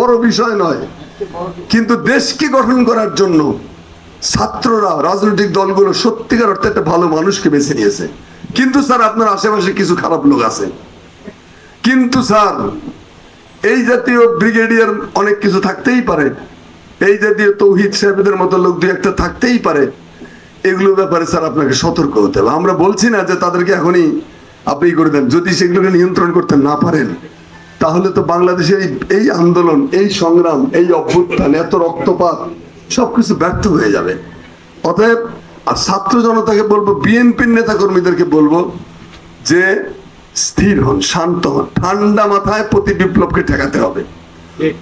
বড় বিষয় নয়। কিন্তু দেশকে গঠন করার জন্য ছাত্ররা, রাজনৈতিক দলগুলো সত্যিকার অর্থে একটা ভালো মানুষকে বেছে নিয়েছে। কিন্তু স্যার, আপনার আশেপাশে কিছু খারাপ লোক আছে। কিন্তু স্যার, এই জাতীয় ব্রিগেডিয়ার অনেক কিছু থাকতেই পারে। এই জাতীয় তৌহিদ সাহেবদের মতো লোক দু একটা থাকতেই পারে। এগুলো ব্যাপারে স্যার, আপনাকে সতর্ক হতে হবে। আমরা বলছি না যে তাদেরকে এখনই আপনি করে দেন। যদি সেগুলোকে নিয়ন্ত্রণ করতে না পারেন তাহলে তো বাংলাদেশের এই- এই আন্দোলন এই সংগ্রাম এই অভ্যুত্থান এত রক্তপাত সবকিছু ব্যর্থ হয়ে যাবে। অতএব আর ছাত্র জনতাকে বলব বিএনপির নেতা কর্মীদেরকে বলব যে স্থির হন শান্ত হন। ঠান্ডা মাথায় প্রতি বিপ্লবকে ঠেকাতে হবে।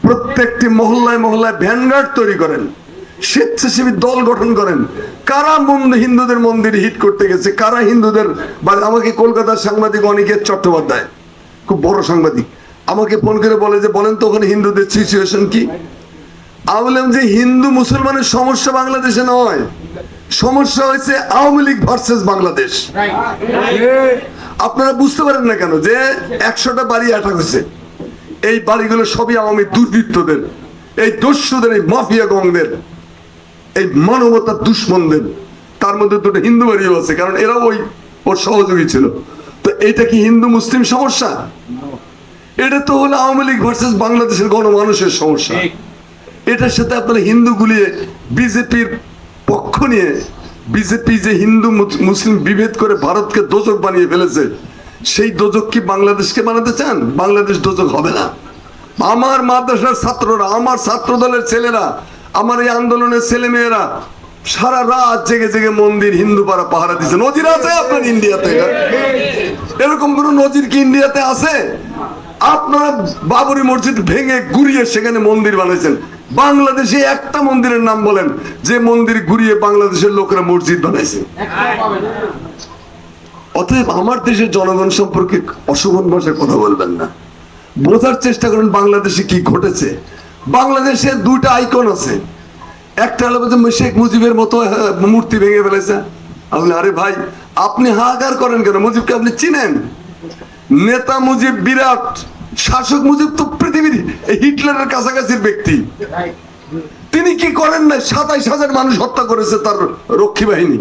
প্রত্যেকটি মহল্লায় মহল্লায় ভ্যানগার্ড তৈরি করেন। স্বেচ্ছাসেবী দল গঠন করেন। কারা হিন্দুদের মন্দির হিট করতে গেছে? কারা হিন্দুদের বা আমাকে কলকাতার সাংবাদিক অনিকেত চট্টোপাধ্যায় খুব বড় সাংবাদিক। আমাকে ফোন করে বলে যে, বলেন তো ওখানে হিন্দুদের সিচুয়েশন কি? আমি বললাম যে, হিন্দু মুসলমানের সমস্যা বাংলাদেশে নয়। সমস্যা হয়েছে আওয়ামী লীগ ভার্সেস বাংলাদেশ। আপনারা বুঝতে পারেন না কেন যে, একশোটা বাড়ি অ্যাটাক হয়েছে। এই বাড়িগুলো সবই আওয়ামী দুর্বৃত্তদের, এই দস্যুদের, এই মাফিয়া গংদের, এই মানবতার দুশ্মনদের। তার মধ্যে দুটো হিন্দু বাড়িও আছে, কারণ এরাও ওই ওর সহযোগী ছিল। তো এটা কি হিন্দু মুসলিম সমস্যা? এটা তো হলো আওয়ামী লীগ ভার্সেস বাংলাদেশের গণমানুষের সমস্যা। এটার সাথে আপনারা হিন্দু গুলিয়ে বিজেপির পক্ষ নিয়ে বিজেপি যে হিন্দু মুসলিম বিভেদ করে ভারতকে দোজক বানিয়ে ফেলেছে সেই দোজক কি বাংলাদেশকে বানাতে চান? বাংলাদেশ দোজক হবে না। আমার মাদ্রাসার ছাত্ররা আমার ছাত্র দলের ছেলেরা আমার এই আন্দোলনের ছেলে মেয়েরা সারা রাত জেগে জেগে মন্দির হিন্দু পাড়া পাহারা দিচ্ছে নজির আছে আপনার ইন্ডিয়াতে? এরকম কোন নজির কি ইন্ডিয়াতে আছে? আপনারা বাবরি মসজিদ ভেঙে গুড়িয়ে সেখানে মন্দির বানাইছেন বাংলাদেশে একটা মন্দিরের নাম বলেন, যে মন্দির ঘুরিয়ে বাংলাদেশের লোকেরা মসজিদ বানাইছে। অতএব আমার দেশের জনগণ সম্পর্কে অশোভন ভাষায় কথা বলবেন না। বোঝার চেষ্টা করেন বাংলাদেশে কি ঘটেছে। বাংলাদেশে দুইটা আইকন আছে। একটা হলো শেখ মুজিবের মতো মূর্তি ভেঙে ফেলেছে। আরে ভাই, আপনি হাহাকার করেন কেন? মুজিবকে আপনি চিনেন? নেতা মুজিব বিরাট শাসক মুজিব তো পৃথিবীর হিটলারের কাছাকাছির ব্যক্তি। তিনি কি করেন না সাতাইশ হাজার মানুষ হত্যা করেছে তার রক্ষী বাহিনী।